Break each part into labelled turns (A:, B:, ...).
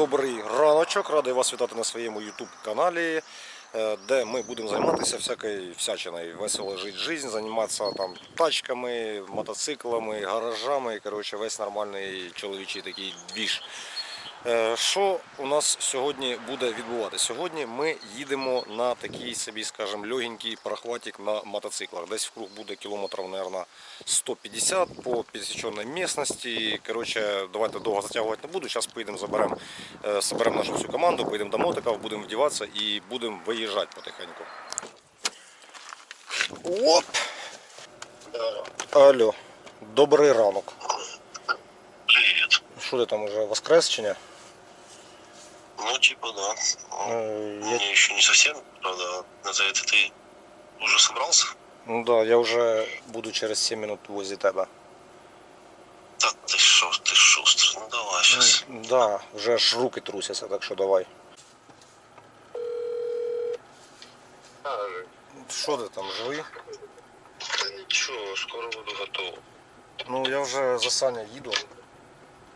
A: добрий раночок. Радий вас вітати на своєму YouTube каналі, е, де ми будемо займатися всякою всячиною. Весело жити життя, займатися там тачками, мотоциклами, гаражами. Коротше, весь нормальний чоловічий такий двіж. Е, Що у нас сьогодні буде відбуватися? Сьогодні ми їдемо на такий собі, скажімо, легенький прохватик на мотоциклах. Десь вкруг буде кілометрів, мабуть, 150 по пересеченной местности. Короче, давайте довго затягувати не буду. Зараз поїдемо, заберемо, е, соберемо нашу всю команду, поїдемо до мотиків, будемо вдіватися і будемо виїжджати потихеньку. Оп! Алло, добрий ранок.
B: Привет.
A: Що ти там уже воскрес чи ні?
B: Ну, типа, да.
A: Э, я-
B: Мне еще не совсем, правда. За это ты уже собрался?
A: Ну да, я вже буду через 7 минут возле тебе.
B: Да ты шо, ты шустрый. Ну, давай сейчас.
A: Ну, Да, вже аж руки трусяться, так що давай. Що ти там, живий?
B: Да ничего, скоро буду готов.
A: Ну я вже за Саня їду.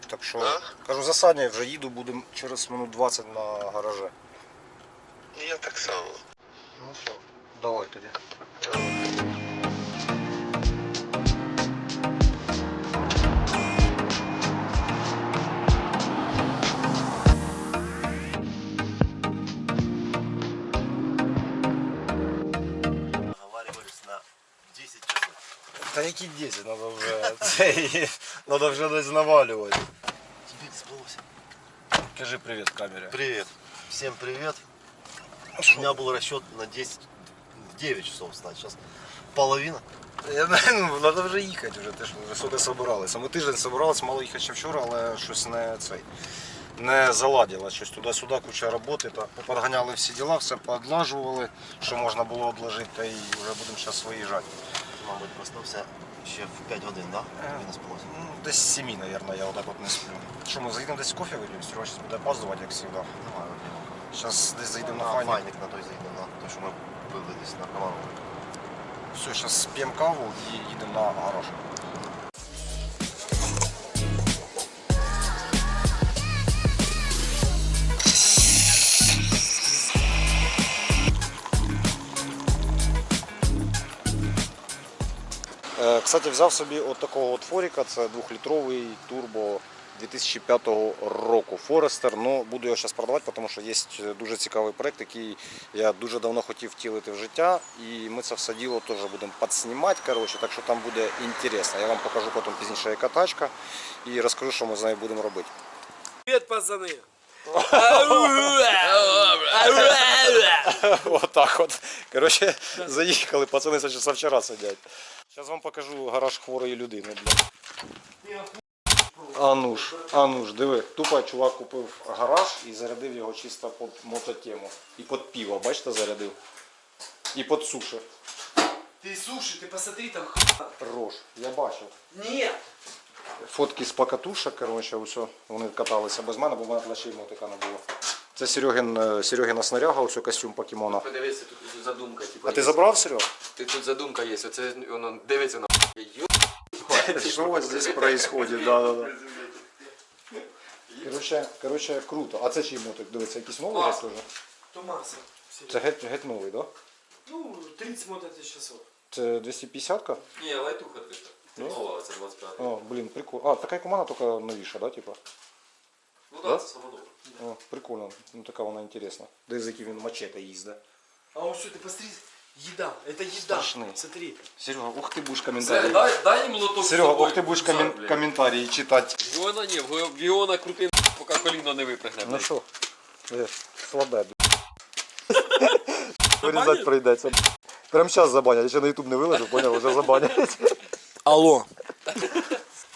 A: Так що,
B: а?
A: кажу, за Саня вже їду, будемо через минут 20 на гараже.
B: Я так само.
A: Ну все, давай тоді. Та які 10, треба вже цей, треба вже десь навалювати.
B: Тебе сбылось.
A: Кажи привіт камері.
B: Привет. Всем привет. У меня был расчет на 10 9 часов встать. Сейчас половина.
A: Я ну, треба вже їхати вже, ти ж вже сюди собиралися. Ми тиждень собиралися, мало їхати ще вчора, але щось не цей. Не заладило щось туди-сюди, куча роботи. Та поподганяли всі діла, все подлажували, що можна було обложити, та і вже будемо зараз виїжджати.
B: Мабуть, проснувся ще в 5 годин, да?
A: Е.
B: Він спалося.
A: Ну, десь 7, мабуть, я отак от не сплю. Що ми заїдемо десь кофе вип'ємо, Сьогодні зараз буде опаздувати, як завжди.
B: Давай, вип'ємо.
A: Зараз десь заїдемо на
B: На
A: файник.
B: файник на той заїдемо, на той, що ми пили десь на команду.
A: Все, зараз п'ємо каву і їдемо на гараж. Кстати, взяв собі от такого от форіка, це 2-літровий турбо 2005 року Форестер. Ну, буду його зараз продавати, тому що є дуже цікавий проект, який я дуже давно хотів втілити в життя. І ми це все діло теж будемо підснімати, коротше, так що там буде інтересно. Я вам покажу потім пізніше, яка тачка, і розкажу, що ми з нею будемо робити.
C: Привет, пацаны!
A: Вот так от. Коротше, заїхали, пацани ще вчора сидять. Зараз вам покажу гараж хворої людини. блядь. Ануш, Ануш, диви, тупо чувак купив гараж і зарядив його чисто під мототему. І під пиво, бачите, зарядив. І під суші.
C: Ты слушай, ты посмотри там
A: Рож, я бачив.
C: Нет!
A: Фотки з покатушок, коротше, усе. Вони каталися без мене, бо в мене плечей мотика не було. Це Серегин, е, Серегина снаряга, ось костюм покемона.
D: Подивися, тут задумка. Типу,
A: А ти
D: є.
A: забрав Серег?
D: Ти тут задумка є, оце воно дивиться на Йо,
A: Что у вас здесь происходит? Да, да, да. Короче, короче, круто. А це чий мотик? Дивіться, якийсь новий геть теж?
C: Томаса.
A: Це геть, геть новий, да?
C: Ну, 30 мототысяч часов.
A: Це 250-ка?
D: Ні, лайтуха ти що.
A: Ну.
D: Нова, це 25.
A: О, блін, прикольно. А, така команда, тільки новіша, да, типа?
D: Ну
A: Да?
D: так, це свободно.
A: О, прикольно. Ну така вона інтересна. Де з яким він мачете їздить.
C: А вот что, ты посмотри, еда, это еда.
A: Страшный.
C: Смотри.
A: Серега, ух ти будеш
D: Це,
A: коментарі.
D: дай, дай їм лоток.
A: Серега,
D: з собою,
A: ух ти будеш
D: кусак,
A: комін-
D: блядь.
A: коментарі читати.
D: Віона ні, в- Віона крутий, поки коліно не випрягне.
A: Ну
D: блядь.
A: що, е, слабе, Вирізати прийдеться. Прямо зараз забанять. Я ще на YouTube не виложу, поняв, вже забанять.
C: Алло.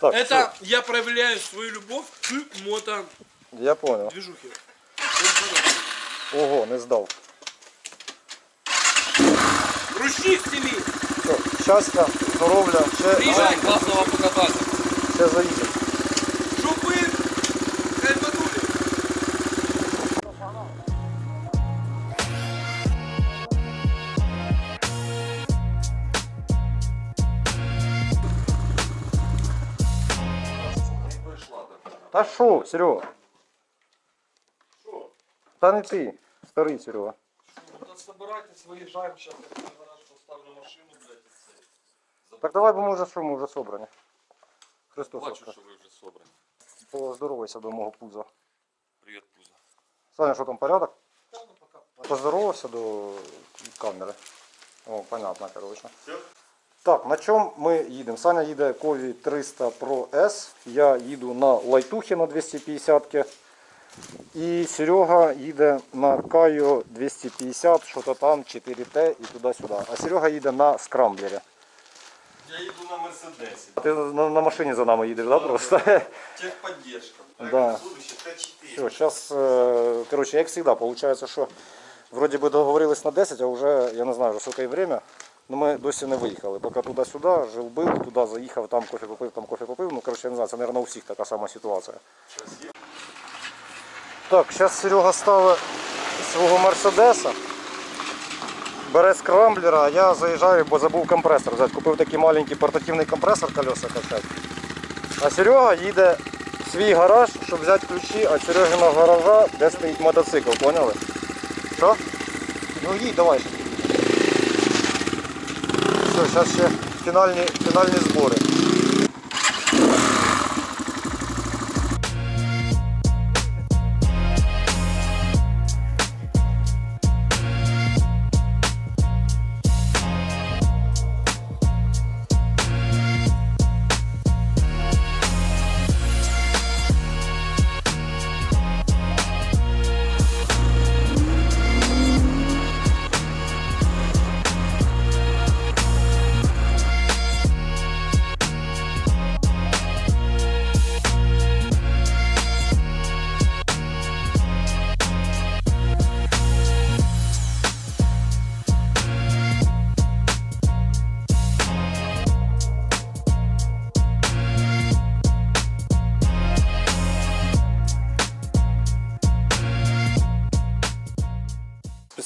A: Так,
C: Это я проявляю свою любовь к мото
A: Я понял.
C: движухе.
A: Ого, не здав.
C: Ручник сними!
A: Все, щастя, здоров'я, ще,
D: Приїжджай, класно вам покататися.
A: ще заїдемо. Та що, Серега? Та не ти, старий Серега.
C: Собирайтесь, виїжджаємо, зараз я на гараж поставлю машину, блядь, і це.
A: Так давай, бо ми вже що, ми вже собрані. Христос
C: Бачу,
A: Воскрес.
C: що ви вже собрані.
A: Поздоровайся до мого пуза.
C: Привіт, Пузо.
A: Саня, що там, порядок?
C: Та, ну, пока.
A: Поздоровався до камери. О, понятно, короче. Так, на чому ми їдемо? Саня їде Кові 300 Pro S, я їду на Лайтухі на 250 і Серега їде на Кайо 250, що-то там, 4T і туди-сюди. А Серега їде на скрамблері.
E: Я їду на Мерседесі.
A: А ти на, на машині за нами їдеш, да, просто?
E: Техподдержка.
A: Да. Все, сейчас, короче, як всегда, получается, що вроде би договорились на 10, а вже, я не знаю, вже скільки время, но ми досі не виїхали. Поки туди-сюди, жив-бив, туди заїхав, там кофе попив, там кофе попив. Ну, короче, я не знаю, це, мабуть, у всіх така сама ситуація. Так, зараз Серега ставить свого Мерседеса, бере скрамблера, а я заїжджаю, бо забув компресор взяти. Купив такий маленький портативний компресор колеса качати. А Серега їде в свій гараж, щоб взяти ключі від Сережиного гаража, де стоїть мотоцикл, поняли? Що? Ну їдь, давай. Зараз ще фінальні, фінальні збори.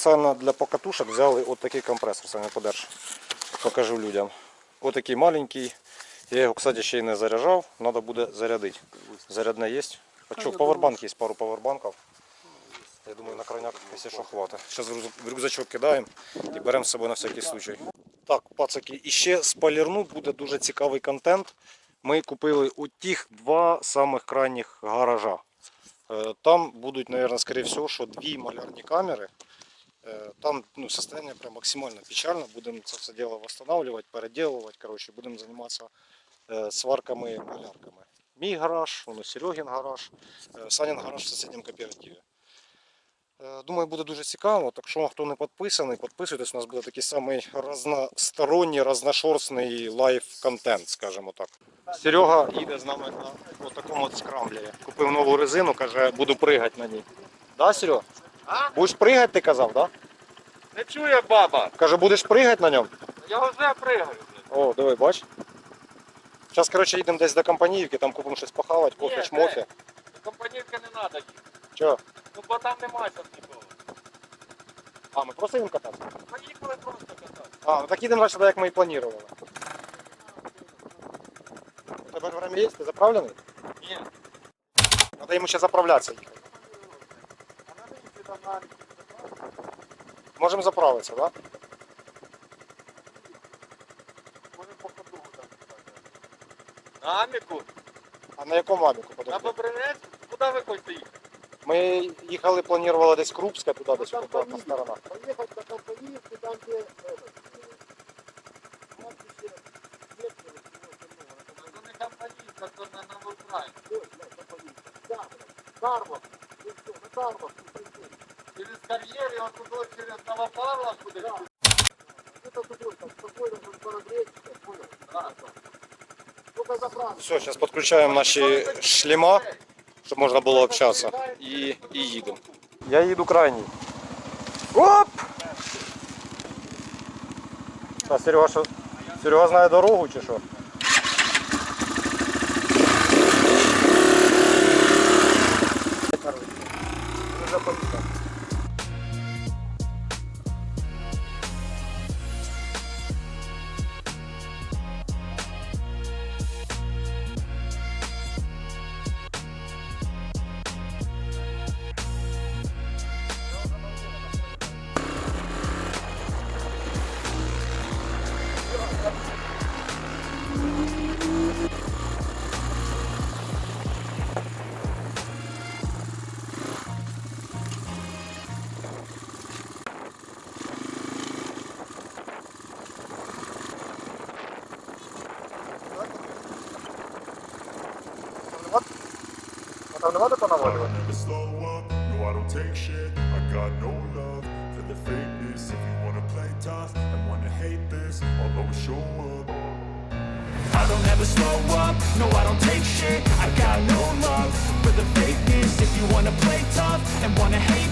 A: Спеціально для покатушок взяли от такий компресор, саме подерж. Покажу людям. Ось такий маленький. Я його, кстати, ще й не заряджав, треба буде зарядити. Зарядне є. А що, павербанк є, пару павербанків. Я думаю, на крайняк, якщо що, хватить. Зараз в рюкзачок кидаємо і беремо з собою на всякий случай. Так, пацаки, і ще спойлерну, буде дуже цікавий контент. Ми купили у тих два самих крайніх гаража. Е, Там будуть, наверное, скорее всего, що дві малярні камери. Е, Там ну, состояние прям максимально печально. Будемо це все дело восстанавливать, переделывать. Короче, будемо займатися е, сварками, малярками. Мій гараж, воно Серегін гараж, е, Санін гараж в сусідньому кооперативі. Е, Думаю, буде дуже цікаво. Так що, хто не підписаний, підписуйтесь. У нас буде такий самий разносторонній, разношорстний лайв-контент, скажімо так. Серега їде з нами на такому от скрамблері. Купив нову резину, каже, буду пригати на ній. Да, Серега?
C: А?
A: Будеш пригати, ти казав, да?
C: Не чує баба.
A: Каже, будеш пригати на ньому?
C: Я вже пригаю.
A: О, диви, бач. Зараз, коротше, їдемо десь до компаніївки, там купимо щось похавати, кофе, чмофі.
C: Компанівки не треба їх.
A: Чого?
C: Ну бо там немає зараз нікого.
A: А, ми просто їдемо кататися?
C: Поїхали просто катати.
A: А, ну так їдемо далі, так, як ми і планували. У тебе время є? Ти заправлений?
C: Ні.
A: Треба йому ще заправлятися їхати. Можемо заправитися, так? Да?
C: На Аміку?
A: А на якому аміку
C: На
A: подожди?
C: Бобринець? Куди ви хочете їхати?
A: Ми їхали, планували десь Крупська, туди десь по сторона.
B: Поехать до компании, там
C: компанійка, це на Новокрай.
B: Карва.
A: Все, зараз підключаємо наші шлема, щоб можна було общатися. І, і їдемо. Я їду крайній. Оп! А Серега, що? Серега знає дорогу чи що?
F: Always show up. I don't ever slow up, no I don't take shit. I got no love for the fakeness. If you wanna play tough and wanna hate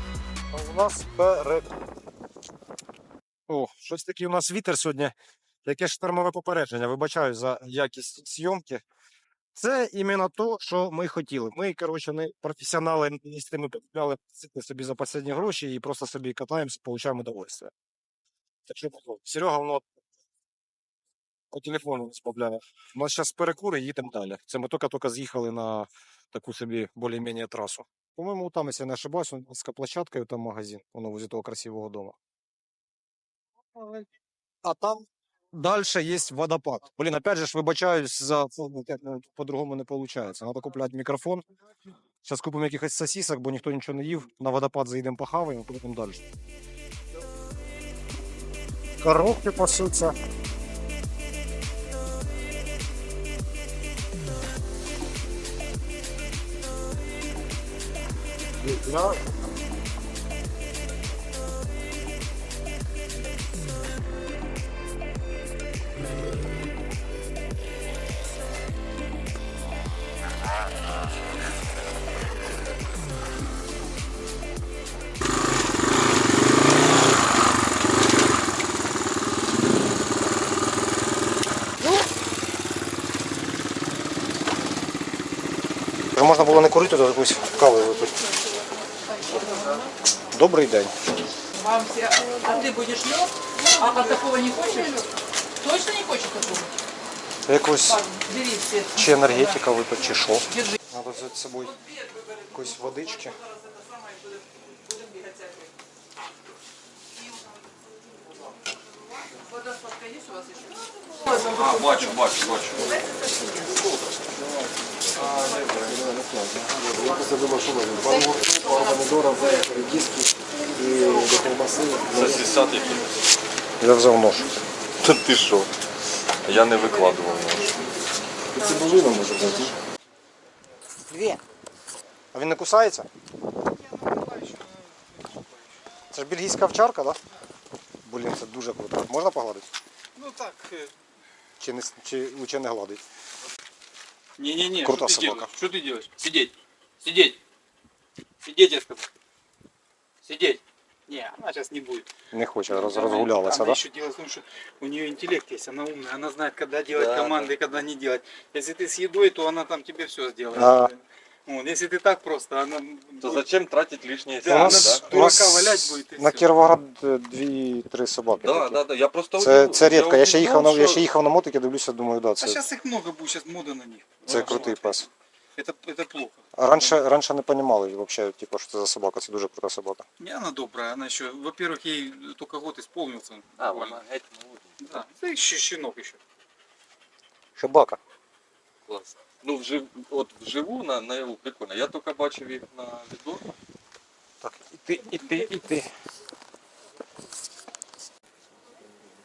A: нас перед. О, щось таке у нас вітер сьогодні. Яке штормове попередження. Вибачаю за якість зйомки. Це іменно то, що ми хотіли. Ми, коротше, не професіонали, не ми купляли собі за останні гроші і просто собі катаємося, получаємо удовольствие. Так що. Серега, воно по телефону розмовляє. У нас зараз перекури і їдемо далі. Це ми тільки-тільки з'їхали на таку собі більш-менш трасу. По-моему, там, если я не ошибаюсь, он с площадкой, там магазин, он возле того красивого дома. А там дальше есть водопад. Блин, опять же, вибачаюсь за як, ну, по-другому не получается. Надо купляти мікрофон. Зараз купимо якихось сосисок, бо ніхто нічого не їв. На водопад заїдемо похаваємо, потім далі. Коробки пасуться. Вже можна було не курити, то якусь кави випити. Добрий день.
G: Вам все... А ты будешь лед? А, а такого не хочешь? Точно не хочешь такого?
A: Якось
G: Бери все.
A: чи енергетика випити, чи що.
G: Держи.
A: Треба взяти з собою якоїсь водички.
G: Водоспадка есть у вас еще?
E: А, бачу, бачу, бачу.
B: Я просто. Два пару помидоров, редиски и до колбасы.
E: Сосисят якийсь.
A: Я взяв нож.
E: Та ти що? Я не викладував нож.
B: И цибулину можно взять.
A: Дві. А він не кусається? Це ж бельгійська овчарка, так? Да? Блін, це дуже круто. Можна погладити?
C: Ну так.
A: Чи, не, чи лучше не гладить?
C: Не-не-не, что ты
A: собака.
C: делаешь? Что ты делаешь? Сидеть. Сидеть. Сидеть, я сказал. Сидеть. Не, она сейчас не будет.
A: Не хоче, роз,
C: Она-
A: розгулялася,
C: она
A: так?
C: еще дело в том, что у нее интеллект есть, она умная, она знает, когда делать команды и когда не делать. Если ты с едой, то она там тебе все сделает.
A: А.
C: Вот, если ты так просто, она...
E: То зачем тратить лишнее
C: Да,
A: У
C: она
A: нас,
C: дурака
A: у нас
C: валять будет і
A: на
C: все.
A: Кіровоград е, дві-три собаки.
E: Да,
A: такі.
E: да, да. Я просто
A: Це,
E: удив-
A: це рідко. Я ще
E: удивлен,
A: їхав на я
E: що-
A: ще їхав на мотики, дивлюся, думаю, да,
C: А
A: це,
C: сейчас их много будет, сейчас мода на них.
A: це
C: Вот,
A: крутий
C: вот.
A: пес.
C: Это, это плохо.
A: А раніше, раніше не розуміли взагалі, типу, що це за собака, це дуже крута собака.
C: Не, она добрая, она еще, во-первых, ей только год исполнился.
E: А,
C: буквально.
E: вона геть молоді.
C: Да, да еще щенок еще.
A: Собака.
E: Клас. Ну, вжив... от вживу на, на яву прикольно. Я тільки бачив їх на відео.
A: Так, іти, іти, іти.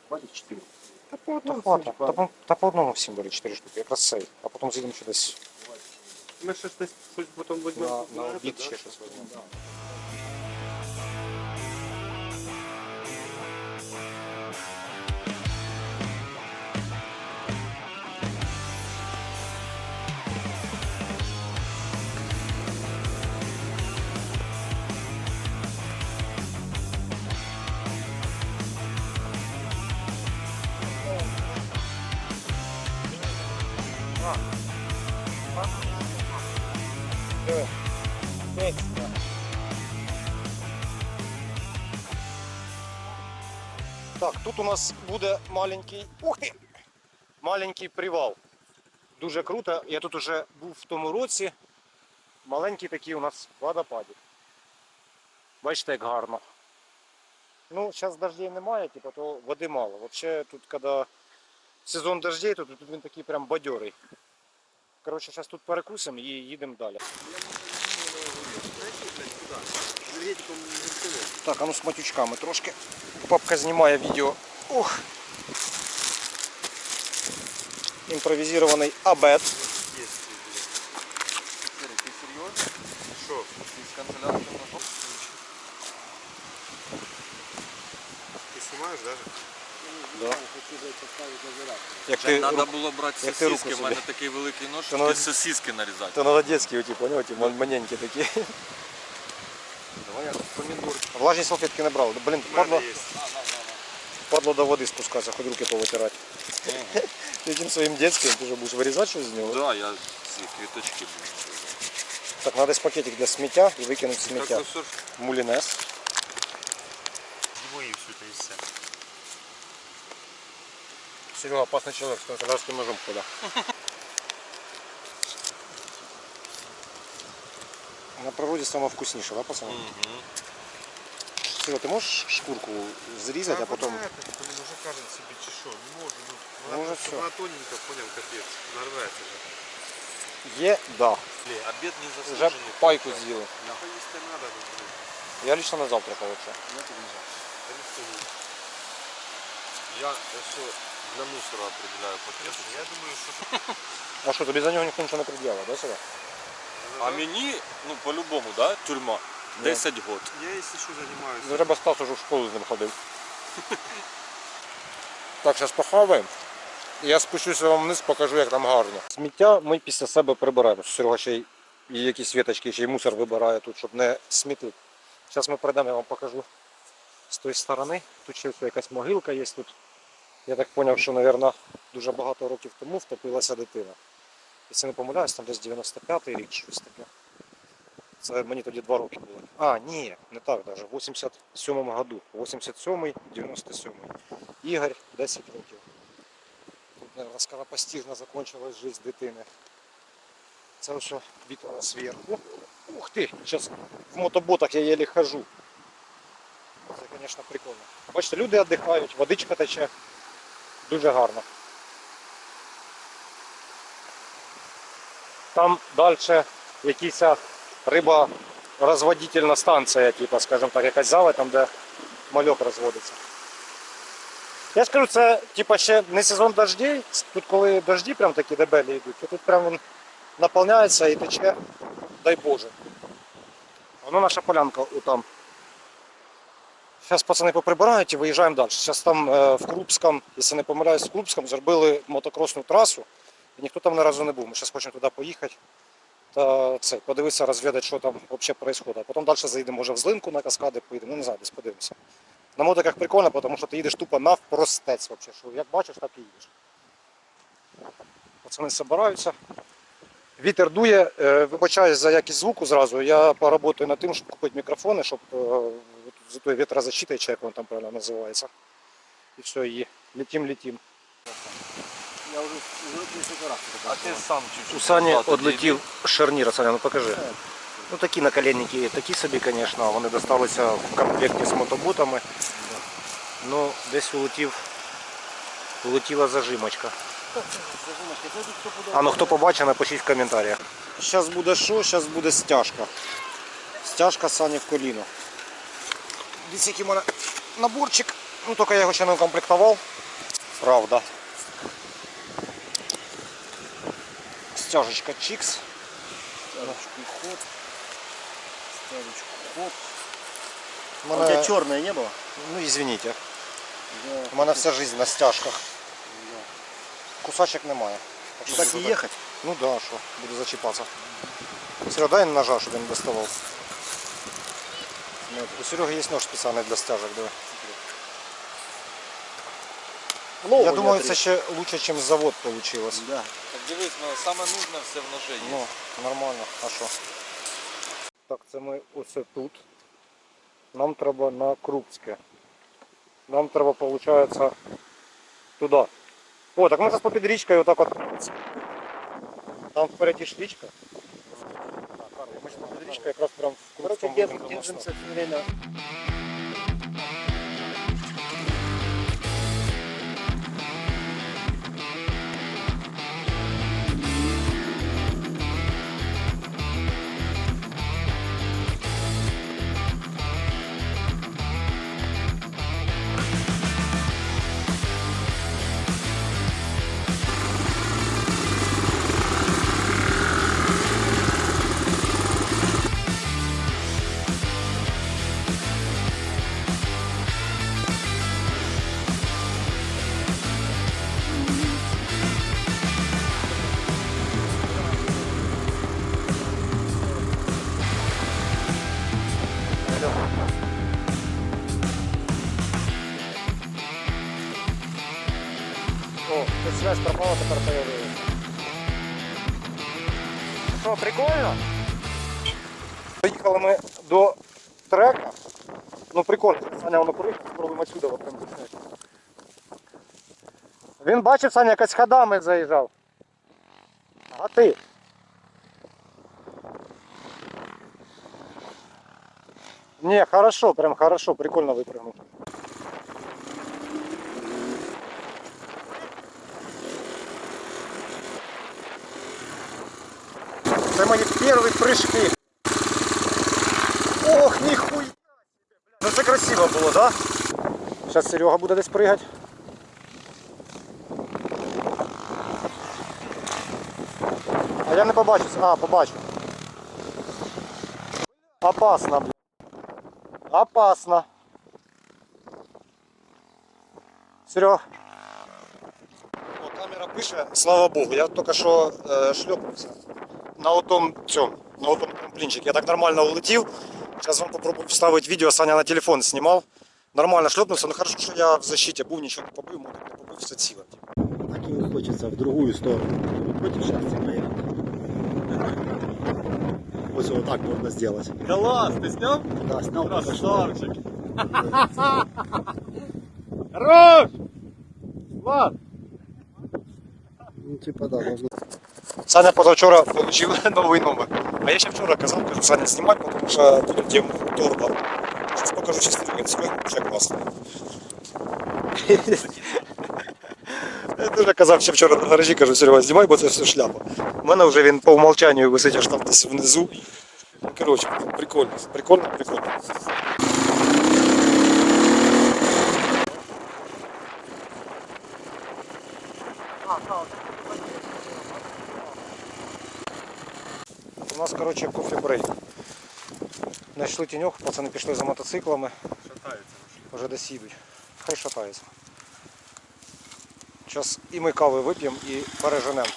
B: Хватит 4.
A: Та по одному, та, по- та по одному всім буде 4 штуки, якраз цей. А потім з'їдемо ще десь
C: Мы сейчас потом
A: на, на обід ще щось візьмемо. Диви. Пець. Так, тут у нас буде маленький. Ух ти! Маленький привал. Дуже круто. Я тут уже був в тому році. Маленький такий у нас водопадик. Бачите, як гарно. Ну, зараз дождей немає, типу, то води мало. Вообще тут, коли сезон дождей, то тут він такий прям бадьорий. Коротше, зараз тут перекусимо і їдемо далі. Так, а ну з матючками трошки. Папка знімає відео. Ух. Імпровізований обед.
E: Ти серйозно? Що? Із канцелярки на
B: Ты снимаешь даже?
A: Да. Як
E: Це
A: ти,
E: треба
A: рук-
E: було брати
A: як ти руку
E: сосиски, в мене
A: собі.
E: такий великий нож,
A: Та
E: тільки
A: ну,
E: сосиски нарізати.
A: то надо детські, оті, поняв, ті маненькі такі.
E: Давай я помідор.
A: Влажні салфетки не брав. Блін, падло, падло до води спускатися, хоч руки повитирати. Ти тим своїм детським, ти вже будеш вирізати щось з нього?
E: Да, я ці квіточки буду.
A: Так, треба десь пакетик для сміття і викинути сміття.
E: Так, ось ж
A: Мулінес. Серега опасный человек, с канцелярским ножом куда. На природе самое вкуснейшее, да, пацаны? Серега, ты можешь шкурку зрезать, а потом...
B: Блин, уже кажется себе чешу. Не может, ну.
A: Ну, уже.
B: Она тоненько, понял, капец. Нарвается же.
A: Е, да.
E: Обід не
A: Уже
E: заслужений.
A: пайку съел.
B: Поесть надо, блин.
A: Я лично на завтра.
B: Да никто не-
E: Я все для мусора определяю пакет.
B: Я думаю, что
A: А что, тобі за нього ніхто нічого не пред'явив, да, Серега?
E: А мені, ну по-любому, да, тюрма. 10 год.
B: я если что занимаюсь.
A: Ну, Треба Стас уже в школу з ним ходив. Так, зараз похаваємо. Я спущуся вам вниз, покажу, як там гарно. Сміття ми після себе прибираємо. Серега ще й і якісь віточки, ще й мусор вибирає тут, щоб не смітити. Зараз ми прийдемо, я вам покажу з тої сторони. Тут ще якась могилка є тут. Я так зрозумів, що, мабуть, дуже багато років тому втопилася дитина. Якщо не помиляюсь, там десь 95-й рік щось таке. Це мені тоді два роки було. А, ні, не так даже. В 87-му году. 87-й, 97-й. Ігор 10 років. Тут, наверное, скоропостижно закончилась жизнь дитини. Це ось вікна зверху. Ух ти! Зараз в мотоботах я єлі хожу. Це, звісно, прикольно. Бачите, люди віддихають, водичка тече. Дуже гарно. Там далі якісь риба розводительна станція, типу, скажімо так, якась зала, там, де мальок розводиться. Я ж кажу, це типу, ще не сезон дождей. Тут коли дожді прям такі дебелі йдуть, то тут прям він наповняється і тече, дай Боже. Воно наша полянка отам. Зараз пацани поприбирають і виїжджаємо далі. Зараз там е, в Крупському, якщо не помиляюсь, в Крупському зробили мотокросну трасу. І ніхто там ні разу не був. Ми зараз хочемо туди поїхати та це, подивитися, розвідати, що там взагалі відбувається. Потім далі заїдемо, може в злинку на каскади поїдемо, ну не знаю, десь подивимося. На мотиках прикольно, тому що ти їдеш тупо навпростець, вообще, що як бачиш, так і їдеш. Пацани збираються. Вітер дує, Е, вибачаюсь за якість звуку зразу. Я поработаю над тим, щоб купити мікрофони, щоб е, за той вітрозащитой, чи як він там правильно називається. І все, і летім-летім.
B: Я уже, уже несколько раз.
E: А ти сам чуть-чуть.
A: У Сані одлетів шарнір, Саня, ну покажи. Ну такі наколенники, такі собі, звісно, вони досталися в комплекті з мотобутами. Ну, десь улетів, улетіла зажимочка. А ну хто побачив, напишіть в коментарях. Зараз буде що? Зараз буде стяжка. Стяжка Сані в коліно. Дивіться, який в мене наборчик. Ну тільки я його ще не укомплектував. Правда. Стяжечка Чикс.
B: Стяжечку ход. Стяжечку ход.
A: У
B: А у
A: мене-
B: тебя черное не было?
A: Ну извините.
B: Да.
A: У мене вся жизнь на стяжках. Кусачок немає. що
B: Так
A: це
B: и
A: так.
B: ехать?
A: Ну да, що, буду зачіпатися. Серега, дай ножа, щоб він не доставав. Ну, У Сереги є нож спеціальний для стяжок, диви. Я думаю, це ще краще, ніж завод вийшло.
B: Да.
E: Так дивись, ну саме нужне все в ножі є.
A: Ну, нормально, а що? Так, це ми оце тут. Нам треба на Крупське. Нам треба, виходить, туди. О, так ми зараз попід річкою отак от. Там впереді ж річка. Ми ж попід річкою якраз прям в Крупському будемо до моста. Що, прикольно? Доїхали ми до трека. Ну прикольно, Саня воно приїхав, спробуємо отсюда от прям зняти. Він бачив, Саня якась ходами заїжджав. А ти? Не, хорошо, прям хорошо, прикольно випрыгнув. Це мої перші прыжки. Ох, ніхуя! Ну це красиво було, да? Зараз Серега буде десь пригати. А я не побачу. А, побачу. Опасно, блядь. Опасно. Серега. О, камера пише, слава Богу. Я тільки що е, шльопнувся на отом цьому, на отом трамплінчик. Я так нормально улетів. Зараз вам попробую вставити відео, Саня на телефон знімав. Нормально шльопнувся, ну хорошо, що я в защиті був, нічого не побив, мотик не побив, все ціле.
B: Так и хочется в другую сторону. Против счастья моя. Вот вот так можно сделать.
E: Клас, ти зняв?
B: Да, снял только что.
E: Красавчик.
A: Хорош! Влад!
B: Ну, типа, да, можно.
A: Саня позавчора отримав новий номер. А я ще вчора казав, кажу, Саня, знімай, тому що буде тему торба. Зараз покажу частину Вінської, ще класно. Я дуже казав ще вчора на гаражі, кажу, Серега, знімай, бо це все шляпа. У мене вже він по умолчанню висить аж там десь внизу. Коротше, прикольно, прикольно, прикольно. У нас, коротше, кофе-брейк. Знайшли тіньок, пацани пішли за мотоциклами. Шатаються. Вже десь їдуть. Хай шатаються. Зараз і ми кави вип'ємо і переженемо.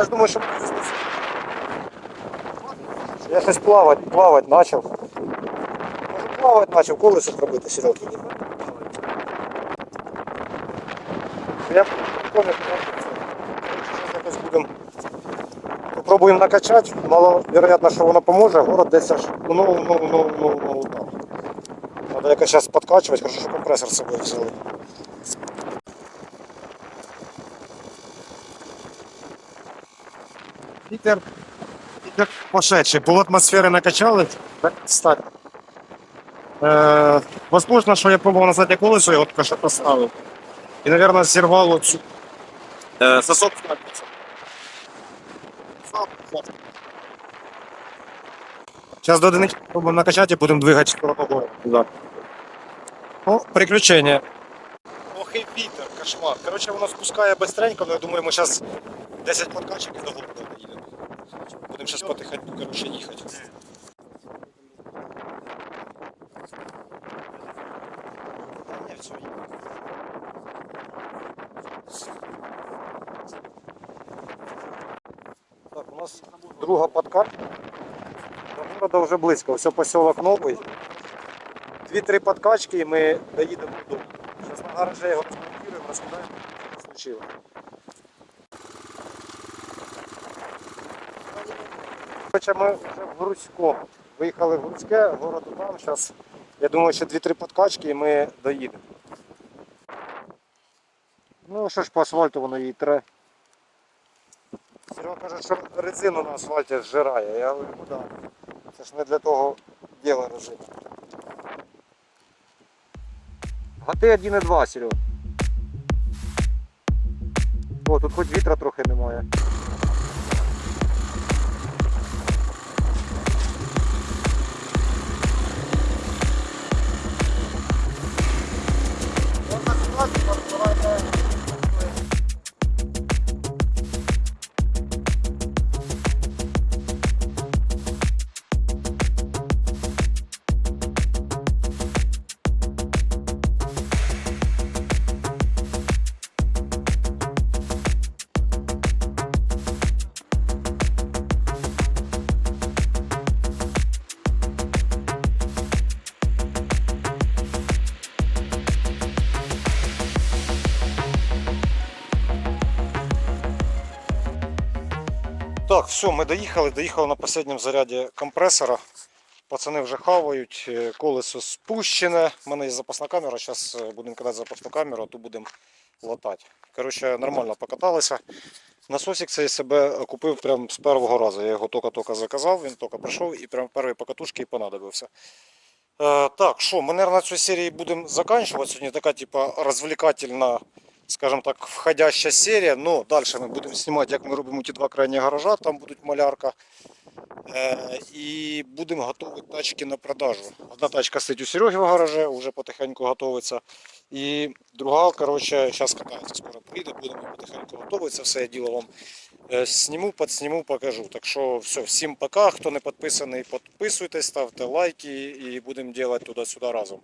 A: Я ж думаю, що. Я щось плавати, плавати почав. Може плавати почав, колесо пробити, Серега. Я що якось будемо. Попробуємо накачати. Маловероятно, що воно поможе. Город десь аж ну, ну, ну, ну, ну, ну там. Треба якось зараз підкачувати, хорошо, що компресор з собою взяли. Вітер, вітер пошедший, пол атмосфери накачали. Так, кстати. Е, возможно, що я пробував на заднє колесо, його тільки що поставив. І, мабуть, зірвало цю е, сосок. Сейчас до одинички пробуем накачать и будем двигать в сторону города. Да. О, приключение. Ох і вітер, кошмар. Короче, воно спускає быстренько, но я думаю, ми зараз 10 подкачок і до города доїдемо. Будемо зараз потихеньку, короче, все. Так, у нас друга подкатка. До города вже близько, все поселок новий. Дві-три подкачки і ми доїдемо додому. Зараз на гаражі його розмонтуємо, розкидаємо, що случилось. Хоча ми вже в Грузько. Виїхали в Грузьке, город там. Зараз, я думаю, ще дві-три подкачки і ми доїдемо. Ну що ж по асфальту воно їй тре. Серега каже, що резину на асфальті зжирає. Я говорю, ну. Це ж не для того діла резина. Гати 1,2, Серега. О, тут хоч вітра трохи немає. Bye bye. Так, все, ми доїхали, доїхали на останньому заряді компресора. Пацани вже хавають, е, колесо спущене. У мене є запасна камера, зараз будемо кидати запасну камеру, а то будемо латати. Коротше, нормально покаталися. Насосик цей себе купив прямо з першого разу. Я його тільки-тільки заказав, він тільки прийшов і прямо перші покатушки і понадобився. Е, так, що, ми, мабуть, на цій серії будемо закінчувати. Сьогодні така, типа, розвлекательна, скажімо так, входяща серія. Ну, далі ми будемо знімати, як ми робимо ті два крайні гаража, там будуть малярка. Е, і будемо готувати тачки на продажу. Одна тачка стоїть у Сереги в гаражі, вже потихеньку готується. І друга, коротше, зараз катається, скоро приїде, будемо потихеньку готуватися, все я діло вам е, зніму, підсніму, покажу. Так що все, всім пока. Хто не підписаний, підписуйтесь, ставте лайки і будемо робити туди-сюди разом.